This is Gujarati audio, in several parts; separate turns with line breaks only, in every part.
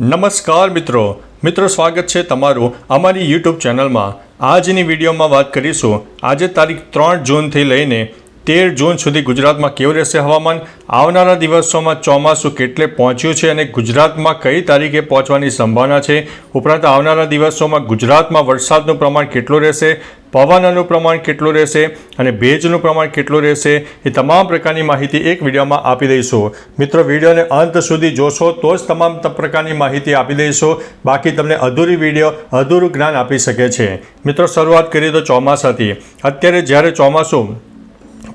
નમસ્કાર મિત્રો. મિત્રો, સ્વાગત છે તમારું અમારી યુટ્યુબ ચેનલમાં. આજની વિડીયોમાં વાત કરીશું. આજે તારીખ ત્રણ જૂનથી લઈને તેર જૂન સુધી ગુજરાતમાં કેવું રહેશે હવામાન? આવનારા દિવસોમાં ચોમાસું કેટલે પહોંચ્યું છે અને ગુજરાતમાં કઈ તારીખે પહોંચવાની સંભાવના છે? ઉપરાંત આવનારા દિવસોમાં ગુજરાતમાં વરસાદનું પ્રમાણ કેટલું રહેશે? પવનનું પ્રમાણ કેટલું રહેશે? અને ભેજનું પ્રમાણ કેટલું રહેશે? એ તમામ પ્રકારની માહિતી એક વિડીયોમાં આપી દઈશું. મિત્રો, વિડીયોને અંત સુધી જોશો તો જ તમામ પ્રકારની માહિતી આપી દઈશું. બાકી તમને અધૂરી વીડિયો, અધૂરું જ્ઞાન આપી શકે છે. મિત્રો, શરૂઆત કરીએ તો ચોમાસાથી. અત્યારે જ્યારે ચોમાસું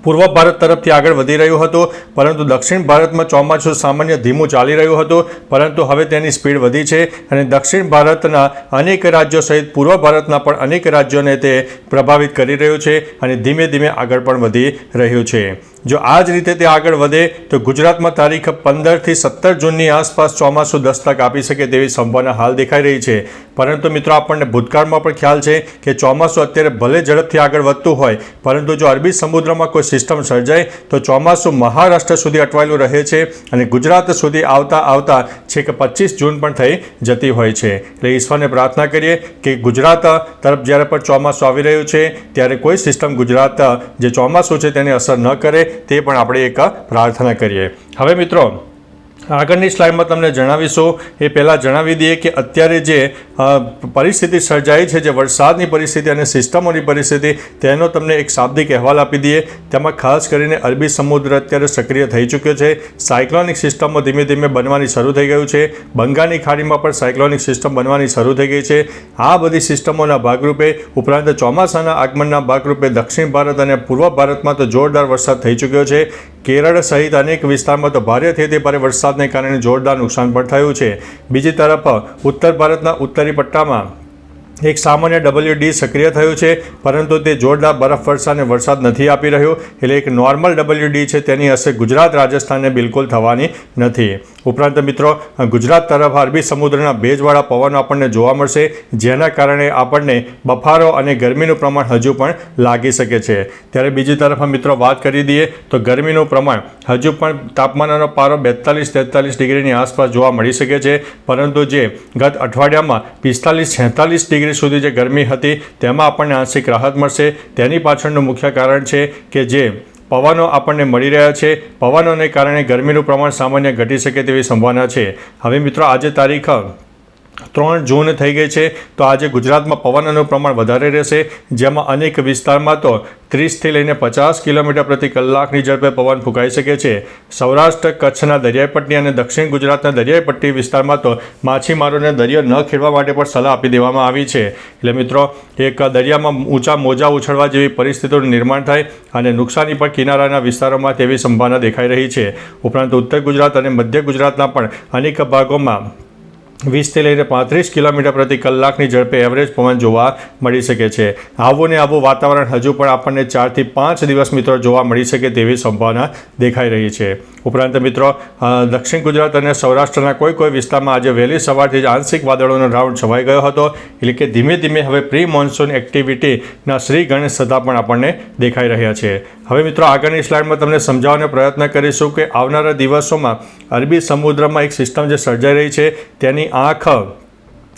પૂર્વ ભારત તરફથી આગળ વધી રહ્યું હતું, પરંતુ દક્ષિણ ભારતમાં ચોમાસું સામાન્ય ધીમું ચાલી રહ્યું હતું, પરંતુ હવે તેની સ્પીડ વધી છે અને દક્ષિણ ભારતના અનેક રાજ્યો સહિત પૂર્વ ભારતના પણ અનેક રાજ્યોને તે પ્રભાવિત કરી રહ્યું છે અને ધીમે ધીમે આગળ પણ વધી રહ્યું છે. જો આ જ રીતે તે આગળ વધે, તો ગુજરાતમાં તારીખ પંદરથી સત્તર જૂનની આસપાસ ચોમાસું દસ્તક આપી શકે તેવી સંભાવના હાલ દેખાઈ રહી છે. પરંતુ મિત્રો આપણને ભૂતકાળમાં પણ ખ્યાલ છે કે ચોમાસું અત્યારે ભલે ઝડપથી આગળ વધતું હોય, પરંતુ જો અરબી સમુદ્રમાં કોઈ સિસ્ટમ સર્જાય, તો ચોમાસું મહારાષ્ટ્ર સુધી અટવાયેલું રહે છે અને ગુજરાત સુધી આવતા આવતા છેક પચીસ જૂન પણ થઈ જતી હોય છે. એટલે ઈશ્વરને પ્રાર્થના કરીએ કે ગુજરાત તરફ જ્યારે પણ ચોમાસું આવી રહ્યું છે, ત્યારે કોઈ સિસ્ટમ ગુજરાત જે ચોમાસું છે તેને અસર ન કરે, તે પણ આપણે એક પ્રાર્થના કરીએ. હવે મિત્રો આગળની સ્લાઇડમાં તમને જણાવીશું. એ પહેલાં જણાવી દઈએ કે અત્યારે જે પરિસ્થિતિ સર્જાઈ છે, જે વરસાદની પરિસ્થિતિ અને સિસ્ટમોની પરિસ્થિતિ, તેનો તમને એક શાબ્દિક અહેવાલ આપી દઈએ. તેમાં ખાસ કરીને અરબી સમુદ્ર અત્યારે સક્રિય થઈ ચૂક્યો છે. સાયક્લોનિક સિસ્ટમો ધીમે ધીમે બનવાની શરૂ થઈ ગયું છે. બંગાળની ખાડીમાં પણ સાયક્લોનિક સિસ્ટમ બનવાની શરૂ થઈ ગઈ છે. આ બધી સિસ્ટમોના ભાગરૂપે, ઉપરાંત ચોમાસાના આગમનના ભાગરૂપે દક્ષિણ ભારત અને પૂર્વ ભારતમાં તો જોરદાર વરસાદ થઈ ચૂક્યો છે. કેરળ સહિત અનેક વિસ્તારમાં તો ભારેથી અતિ ભારે વરસાદને કારણે જોરદાર નુકસાન પણ થયું છે. બીજી તરફ, ઉત્તર ભારતના ઉત્તરી પટ્ટામાં એક સામાન્ય ડબલ્યુ ડી સક્રિય થયું છે, પરંતુ તે જોરદાર બરફ વર્ષા અને વરસાદ નથી આપી રહ્યો. એટલે એક નોર્મલ ડબલ્યુ ડી છે, તેની અસર ગુજરાત રાજસ્થાનને બિલકુલ થવાની નથી. ઉપરાંત મિત્રો, ગુજરાત તરફ અરબી સમુદ્રના ભેજવાળા પવનો આપણને જોવા મળશે, જેના કારણે આપણને બફારો અને ગરમીનું પ્રમાણ હજુ પણ લાગી શકે છે. ત્યારે બીજી તરફ મિત્રો વાત કરી દઈએ, તો ગરમીનું પ્રમાણ હજુ પણ તાપમાનનો પારો બેતાલીસ તેતાલીસ ડિગ્રીની આસપાસ જોવા મળી શકે છે, પરંતુ જે ગત અઠવાડિયામાં પિસ્તાલીસ છેતાલીસ ડિગ્રી સુધી જે ગરમી હતી, તેમાં આપણને આંશિક રાહત મળશે. તેની પાછળનું મુખ્ય કારણ છે કે જે પવનો આપણને મળી રહ્યા છે, પવનોને કારણે ગરમીનું પ્રમાણ સામાન્ય ઘટી શકે તેવી સંભાવના છે. હવે મિત્રો, આજે તારીખ ત્રણ જૂન થઈ ગઈ છે, તો આજે ગુજરાતમાં પવનનું પ્રમાણ વધારે રહેશે. જેમાં અનેક વિસ્તારમાં તો ત્રીસથી લઈને પચાસ કિલોમીટર પ્રતિ કલાકની ઝડપે પવન ફૂંકાઈ શકે છે. સૌરાષ્ટ્ર, કચ્છના દરિયાઈપટ્ટી અને દક્ષિણ ગુજરાતના દરિયાઈ પટ્ટી વિસ્તારમાં તો માછીમારોને દરિયો ન ખેડવા માટે પણ સલાહ આપી દેવામાં આવી છે. એટલે મિત્રો, એક દરિયામાં ઊંચા મોજા ઉછળવા જેવી પરિસ્થિતિનું નિર્માણ થાય અને નુકસાની પણ કિનારાના વિસ્તારોમાં તેવી સંભાવના દેખાઈ રહી છે. ઉપરાંત ઉત્તર ગુજરાત અને મધ્ય ગુજરાતના પણ અનેક ભાગોમાં વીસથી લઈને પાંત્રીસ કિલોમીટર પ્રતિ કલાકની ઝડપે એવરેજ પવન જોવા મળી શકે છે. આવું ને આવું વાતાવરણ હજુ પણ આપણને ચારથી પાંચ દિવસ મિત્રો જોવા મળી શકે તેવી સંભાવના દેખાઈ રહી છે. ઉપરાંત મિત્રો દક્ષિણ ગુજરાત અને સૌરાષ્ટ્રના કોઈ કોઈ વિસ્તારમાં આજે વહેલી સવારથી જ આંશિક વાદળોનો રાઉન્ડ છવાઈ ગયો હતો, એટલે કે ધીમે ધીમે હવે પ્રી મોન્સૂન એક્ટિવિટીના શ્રી ગણેશ સદા પણ આપણને દેખાઈ રહ્યા છે. હવે મિત્રો, આગળની સ્લાઇડમાં તમને સમજાવવાનો પ્રયત્ન કરીશું કે આવનારા દિવસોમાં અરબી સમુદ્રમાં એક સિસ્ટમ જે સર્જાઈ રહી છે, તેની આંખ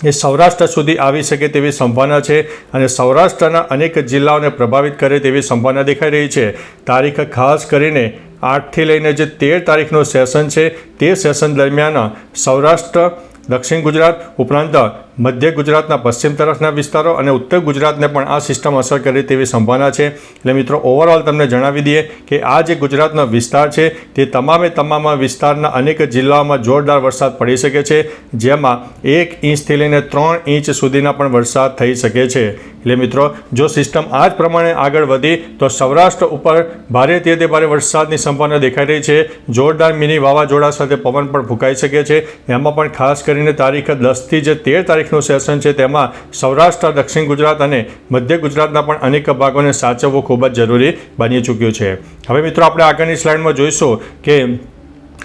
એ સૌરાષ્ટ્ર સુધી આવી શકે તેવી સંભાવના છે અને સૌરાષ્ટ્રના અનેક જિલ્લાઓને પ્રભાવિત કરે તેવી સંભાવના દેખાઈ રહી છે. તારીખ ખાસ કરીને આઠથી લઈને જે તેર તારીખનું સેશન છે, તે સેશન દરમિયાન સૌરાષ્ટ્ર, દક્ષિણ ગુજરાત ઉપરાંત મધ્ય ગુજરાતના પશ્ચિમ તરફના વિસ્તારો અને ઉત્તર ગુજરાતને પણ આ સિસ્ટમ અસર કરે તેવી સંભાવના છે. એટલે મિત્રો ઓવરઓલ તમને જણાવી દઈએ કે આ જે ગુજરાતનો વિસ્તાર છે, તે તમામે તમામ વિસ્તારના અનેક જિલ્લાઓમાં જોરદાર વરસાદ પડી શકે છે, જેમાં એક ઇંચથી લઈને ત્રણ ઇંચ સુધીના પણ વરસાદ થઈ શકે છે. એટલે મિત્રો, જો સિસ્ટમ આ જ પ્રમાણે આગળ વધી, તો સૌરાષ્ટ્ર ઉપર ભારે તે ભારે વરસાદની સંભાવના દેખાઈ રહી છે. જોરદાર મિની વાવાઝોડા સાથે પવન પણ ફૂંકાઈ શકે છે. એમાં પણ ખાસ કરીને તારીખ દસથી જે તેર તારીખનું સેશન છે, તેમાં સૌરાષ્ટ્ર, દક્ષિણ ગુજરાત અને મધ્ય ગુજરાતના પણ અનેક ભાગોને સાચવવો ખૂબ જ જરૂરી બની ચૂક્યું છે. હવે મિત્રો, આપણે આગળની સ્લાઇડમાં જોઈશું કે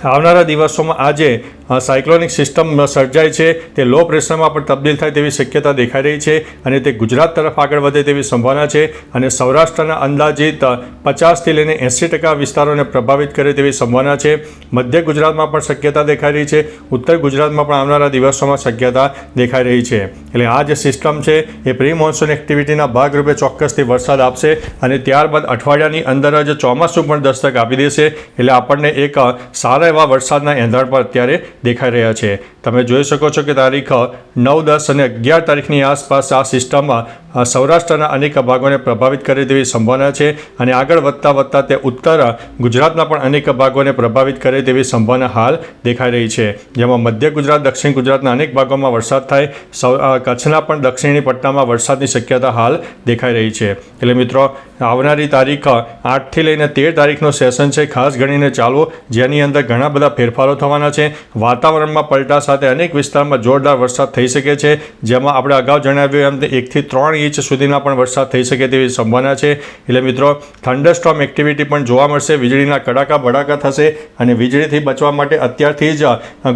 આવનારા દિવસોમાં આજે સાયક્લોનિક સિસ્ટમ સર્જાય છે, તે લો પ્રેશરમાં પણ તબદીલ થાય તેવી શક્યતા દેખાઈ રહી છે અને તે ગુજરાત તરફ આગળ વધે તેવી સંભાવના છે અને સૌરાષ્ટ્રના અંદાજિત પચાસથી લઈને એંસી ટકા વિસ્તારોને પ્રભાવિત કરે તેવી સંભાવના છે. મધ્ય ગુજરાતમાં પણ શક્યતા દેખાઈ રહી છે, ઉત્તર ગુજરાતમાં પણ આવનારા દિવસોમાં શક્યતા દેખાઈ રહી છે. એટલે આ જે સિસ્ટમ છે, એ પ્રી મોન્સૂન એક્ટિવિટીના ભાગરૂપે ચોક્કસથી વરસાદ આપશે અને ત્યારબાદ અઠવાડિયાની અંદર જ ચોમાસું પણ દસ્તક આપી દેશે. એટલે આપણને એક સારા એવા વરસાદના એંધાણ પર અત્યારે દેખાઈ રહ્યા છે. તમે જોઈ શકો છો કે તારીખ નવ દસ અને અગિયાર તારીખની આસપાસ આ સિસ્ટમમાં સૌરાષ્ટ્રના અનેક ભાગોને પ્રભાવિત કરે તેવી સંભાવના છે અને આગળ વધતા વધતા તે ઉત્તર ગુજરાતના પણ અનેક ભાગોને પ્રભાવિત કરે તેવી સંભાવના હાલ દેખાઈ રહી છે. જેમાં મધ્ય ગુજરાત, દક્ષિણ ગુજરાતના અનેક ભાગોમાં વરસાદ થાય, સૌ કચ્છના પણ દક્ષિણી પટ્ટામાં વરસાદની શક્યતા હાલ દેખાઈ રહી છે. એટલે મિત્રો, આવનારી તારીખ આઠથી લઈને તેર તારીખનું સેશન છે, ખાસ ગણીને ચાલવો જેની અંદર ઘણા બધા ફેરફારો થવાના છે. વાતાવરણમાં પલટા સાથે અનેક વિસ્તારમાં જોરદાર વરસાદ થઈ શકે છે. જેમાં આપણે અગાઉ જણાવ્યું એમ, એકથી ત્રણ ઇંચ સુધીના પણ વરસાદ થઈ શકે તેવી સંભાવના છે. એટલે મિત્રો થંડરસ્ટોમ એક્ટિવિટી પણ જોવા મળશે. વીજળીના કડાકા ભડાકા થશે અને વીજળીથી બચવા માટે અત્યારથી જ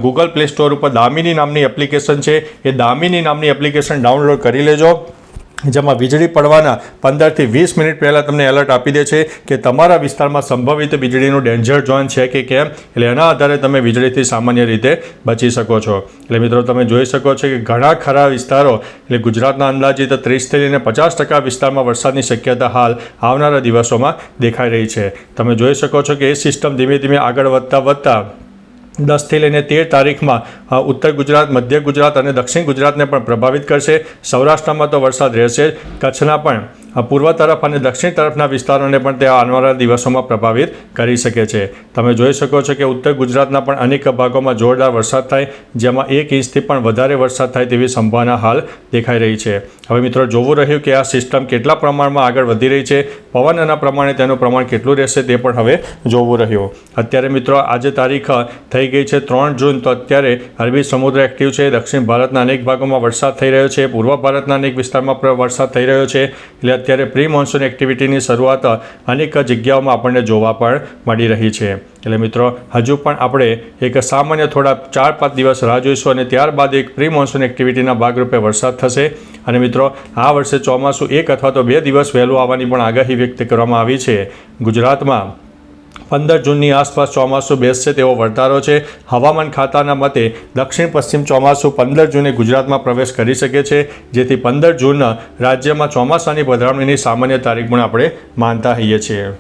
ગૂગલ પ્લે સ્ટોર ઉપર દામિની નામની એપ્લિકેશન છે. એ દામિની નામની એપ્લિકેશન ડાઉનલોડ કરી લેજો. જેમાં વીજળી પડવાના પંદરથી વીસ મિનિટ પહેલાં તમને એલર્ટ આપી દે છે કે તમારા વિસ્તારમાં સંભવિત વીજળીનું ડેન્જર ઝોન છે કે કેમ? એટલે એના આધારે તમે વીજળીથી સામાન્ય રીતે બચી શકો છો. એટલે મિત્રો, તમે જોઈ શકો છો કે ઘણા ખરા વિસ્તારો, એટલે ગુજરાતના અંદાજિત ત્રીસથી લઈને પચાસ ટકા વિસ્તારમાં વરસાદની શક્યતા હાલ આવનારા દિવસોમાં દેખાઈ રહી છે. તમે જોઈ શકો છો કે એ સિસ્ટમ ધીમે ધીમે આગળ વધતા વધતા દસથી લઈને તેર તારીખમાં ઉત્તર ગુજરાત, મધ્ય ગુજરાત અને દક્ષિણ ગુજરાતને પણ પ્રભાવિત કરશે. સૌરાષ્ટ્રમાં તો વરસાદ રહેશે કચ્છના પણ પૂર્વ તરફ અને દક્ષિણ તરફના વિસ્તારોને પણ તે આવનારા દિવસોમાં પ્રભાવિત કરી શકે છે. તમે જોઈ શકો છો કે ઉત્તર ગુજરાતના પણ અનેક ભાગોમાં જોરદાર વરસાદ થાય, જેમાં એક ઇંચથી પણ વધારે વરસાદ થાય તેવી સંભાવના હાલ દેખાઈ રહી છે. હવે મિત્રો, જોવું રહ્યું કે આ સિસ્ટમ કેટલા પ્રમાણમાં આગળ વધી રહી છે પવનના પ્રમાણે તેનું પ્રમાણ કેટલું રહેશે તે પણ હવે જોવું રહ્યું. અત્યારે મિત્રો, આજે તારીખ થઈ ગઈ છે ત્રણ જૂન, તો અત્યારે અરબી સમુદ્ર એક્ટિવ છે, દક્ષિણ ભારતના અનેક ભાગોમાં વરસાદ થઈ રહ્યો છે, પૂર્વ ભારતના અનેક વિસ્તારમાં વરસાદ થઈ રહ્યો છે, એટલે અત્યારે પ્રી મોન્સૂન એક્ટિવિટીની શરૂઆત અનેક જગ્યાઓમાં આપણને જોવા પણ મળી રહી છે. એટલે મિત્રો, હજુ પણ આપણે એક સામાન્ય થોડા ચાર પાંચ દિવસ રાહ જોઈશું અને ત્યારબાદ એક પ્રી મોન્સૂન એક્ટિવિટીના ભાગરૂપે વરસાદ થશે. અને મિત્રો, આ વર્ષે ચોમાસું એક અથવા તો બે દિવસ વહેલું આવવાની પણ આગાહી વ્યક્ત કરવામાં આવી છે. ગુજરાતમાં પંદર જૂનની આસપાસ ચોમાસું બેસશે તેવો વર્તારો છે. હવામાન ખાતાના મતે દક્ષિણ પશ્ચિમ ચોમાસું પંદર જૂને ગુજરાતમાં પ્રવેશ કરી શકે છે, જેથી પંદર જૂન રાજ્યમાં ચોમાસાની પધરામણીની સામાન્ય તારીખ પણ આપણે માનતા હોઈએ છીએ.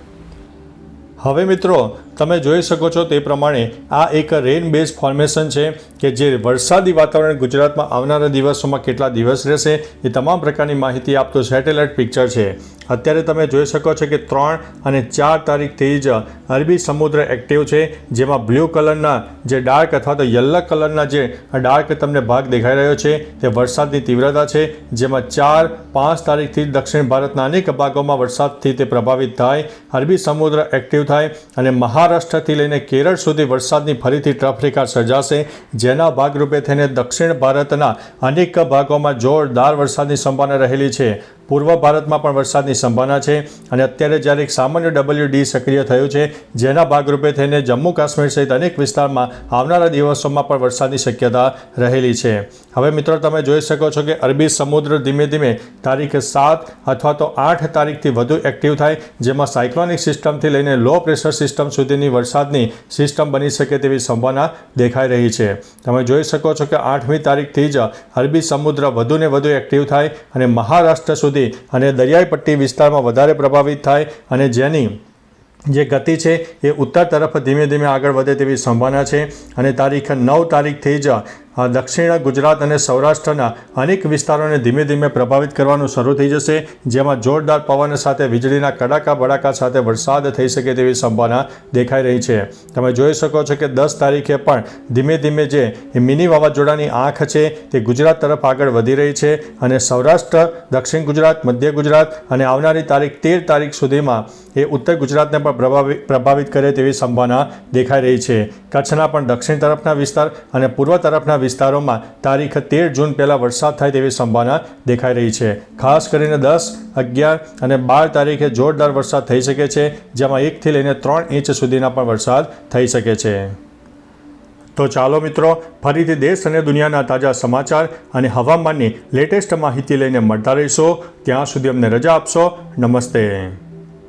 હવે મિત્રો તમે જોઈ શકો છો તે પ્રમાણે આ એક રેન બેઝ ફોર્મેશન છે કે જે વરસાદી વાતાવરણ ગુજરાતમાં આવનારા દિવસોમાં કેટલા દિવસ રહેશે એ તમામ પ્રકારની માહિતી આપતો સેટેલાઇટ પિક્ચર છે. અત્યારે તમે જોઈ શકો છો કે ત્રણ અને ચાર તારીખથી જ અરબી સમુદ્ર એક્ટિવ છે, જેમાં બ્લુ કલરના જે ડાર્ક અથવા તો યલો કલરના જે ડાર્ક તમને ભાગ દેખાઈ રહ્યો છે તે વરસાદની તીવ્રતા છે, જેમાં ચાર પાંચ તારીખથી દક્ષિણ ભારતના અનેક ભાગોમાં વરસાદથી તે પ્રભાવિત થાય, અરબી સમુદ્ર એક્ટિવ થાય અને મહારાષ્ટ્રથી લઈને કેરળ સુધી વરસાદની ફરીથી ટ્રફ સર્જાશે, જેના ભાગરૂપે થઈને દક્ષિણ ભારતના અનેક ભાગોમાં જોરદાર વરસાદની સંભાવના રહેલી છે. પૂર્વ ભારતમાં પણ વરસાદની સંભાવના છે અને અત્યારે જ્યારે એક સામાન્ય ડબલ્યુ ડી સક્રિય થયું છે, જેના ભાગરૂપે થઈને જમ્મુ કાશ્મીર સહિત અનેક વિસ્તારમાં આવનારા દિવસોમાં પણ વરસાદની શક્યતા રહેલી છે. હવે મિત્રો, તમે જોઈ શકો છો કે અરબી સમુદ્ર ધીમે ધીમે તારીખ સાત અથવા તો આઠ તારીખથી વધુ એક્ટિવ થાય, જેમાં સાયક્લોનિક સિસ્ટમથી લઈને લો પ્રેશર સિસ્ટમ સુધીની વરસાદની સિસ્ટમ બની શકે તેવી સંભાવના દેખાઈ રહી છે. તમે જોઈ શકો છો કે આઠમી તારીખથી જ અરબી સમુદ્ર વધુને વધુ એક્ટિવ થાય અને મહારાષ્ટ્ર સુધી અને દરિયાઈ પટ્ટી વિસ્તારમાં વધારે પ્રભાવિત થાય અને જેની જે ગતિ છે એ ઉત્તર તરફ ધીમે ધીમે આગળ વધે તેવી સંભાવના છે. અને તારીખ નવ તારીખથી જ દક્ષિણ ગુજરાત અને સૌરાષ્ટ્રના અનેક વિસ્તારોને ધીમે ધીમે પ્રભાવિત કરવાનું શરૂ થઈ જશે, જેમાં જોરદાર પવન સાથે વીજળીના કડાકા બડાકા સાથે વરસાદ થઈ શકે તેવી સંભાવના દેખાઈ રહી છે. તમે જોઈ શકો છો કે દસ તારીખે પણ ધીમે ધીમે જે મિની વાવાઝોડાની આંખ છે, તે ગુજરાત તરફ આગળ વધી રહી છે અને સૌરાષ્ટ્ર, દક્ષિણ ગુજરાત, મધ્ય ગુજરાત અને આવનારી તારીખ તેર તારીખ સુધીમાં એ ઉત્તર ગુજરાતને પણ પ્રભાવિત પ્રભાવિત કરે તેવી સંભાવના દેખાઈ રહી છે. કચ્છના પણ દક્ષિણ તરફના વિસ્તાર અને પૂર્વ તરફના વિસ્તારોમાં તારીખ તેર જૂન પહેલાં વરસાદ થાય તેવી સંભાવના દેખાઈ રહી છે. ખાસ કરીને દસ, અગિયાર અને બાર તારીખે જોરદાર વરસાદ થઈ શકે છે, જેમાં એકથી લઈને ત્રણ ઇંચ સુધીના પણ વરસાદ થઈ શકે છે. તો ચાલો મિત્રો, ફરીથી દેશ અને દુનિયાના તાજા સમાચાર અને હવામાનની લેટેસ્ટ માહિતી લઈને મળતા રહીશો. ત્યાં સુધી અમને રજા આપશો. નમસ્તે.